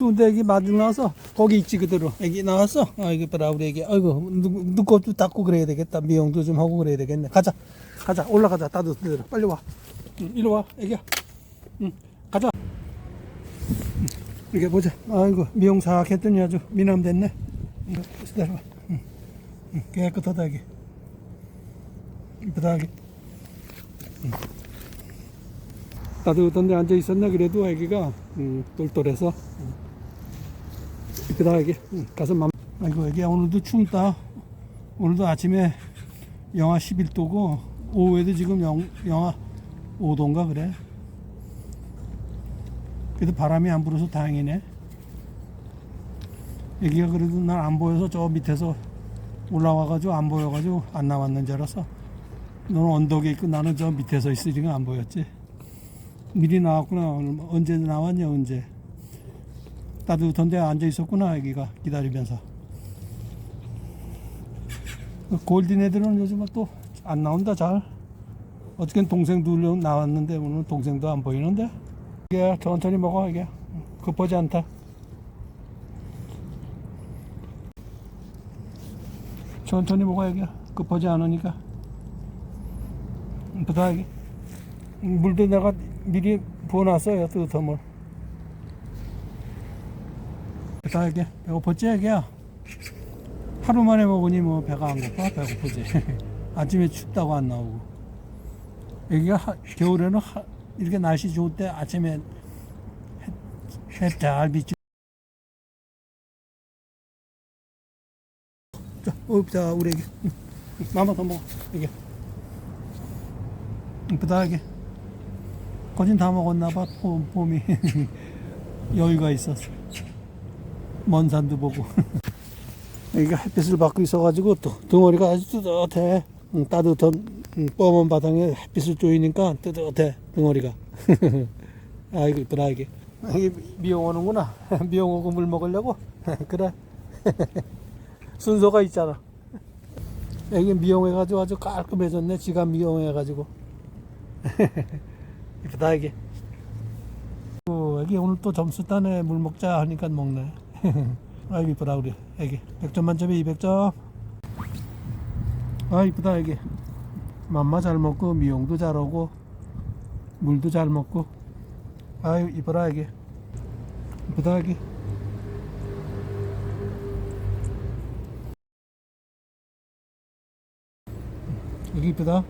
근데 애기 마중 나와서 거기 있지 그대로. 애기 나왔어 아 이거 봐라 우리 애기. 아이고 눈- 눈곱도 닦고 그래야 되겠다. 미용도 좀 하고 그래야 되겠네. 가자. 가자. 올라가자. 따뜻대로. 빨리 와. 응, 이리 와 애기야. 응 가자. 응, 이렇게 보자. 아이고 미용 싹 했더니 아주 미남 됐네. 응, 기다려봐. 응, 응, 깨끗하다 애기 이쁘다 애기 응. 따뜻한 데 앉아 있었나? 그래도 애기가 음, 똘똘해서. 이 응, 가서 맘 아이고 애기야 오늘도 춥다. 오늘도 아침에 영하 11도고 오후에도 지금 영, 영하 5도인가 그래. 그래도 바람이 안 불어서 다행이네. 애기가 그래도 날안 보여서 저 밑에서 올라와가지고 안 보여가지고 안 나왔는 줄 알았어 너는 언덕에 있고 나는 저 밑에서 있으니까 안 보였지. 미리 나왔구나. 언제 나왔냐 언제 따뜻한 데 앉아 있었구나 애기가 기다리면서. 골든 애들은 요즘 또안 나온다 잘. 어저께는 동생 둘 나왔는데 오늘 동생도 안 보이는데. 이게 천천히 먹어 이게. 급하지 않다. 천천히 먹어 이게. 급하지 않으니까. 부다 이게 물도 내가 미리 부어놨어요 뜨뜻한 물 다 이게 배고팠지 애기야? 하루 만에 먹으니 뭐 배가 안 고파? 배고프지. 아침에 춥다고 안 나오고. 애기가 하- 겨울에는 하- 이렇게 날씨 좋을 때 아침에 해잘 비치 자, 어, 자 우리 애기. 마마 더 먹어 애기. 이쁘다 애기. 거진 다 먹었나 봐 봄, 봄이. 여유가 있었어 먼 산도 보고. 여기가 햇빛을 받고 있어가지고 또 덩어리가 아주 뜨뜻해. 응, 따뜻한 응, 뻔한 바닥에 햇빛을 쪼이니까 뜨뜻해 덩어리가. 아이고 이쁘다 이게. 이게 미용 오는구나. 미용 오고 물 먹으려고? 그래. 순서가 있잖아. 여기 미용해가지고 아주 깔끔해졌네. 지가 미용해가지고. 이쁘다 이게. 어, 애기 오늘 또 점수 따네 물 먹자 하니까 먹네 아이고 이쁘다 우리. 애기. 100점 만점에 200점. 아 이쁘다 애기. 맘마 잘 먹고 미용도 잘하고 물도 잘 먹고. 아유 이쁘다 애기. 이쁘다 애기. 애기 이쁘다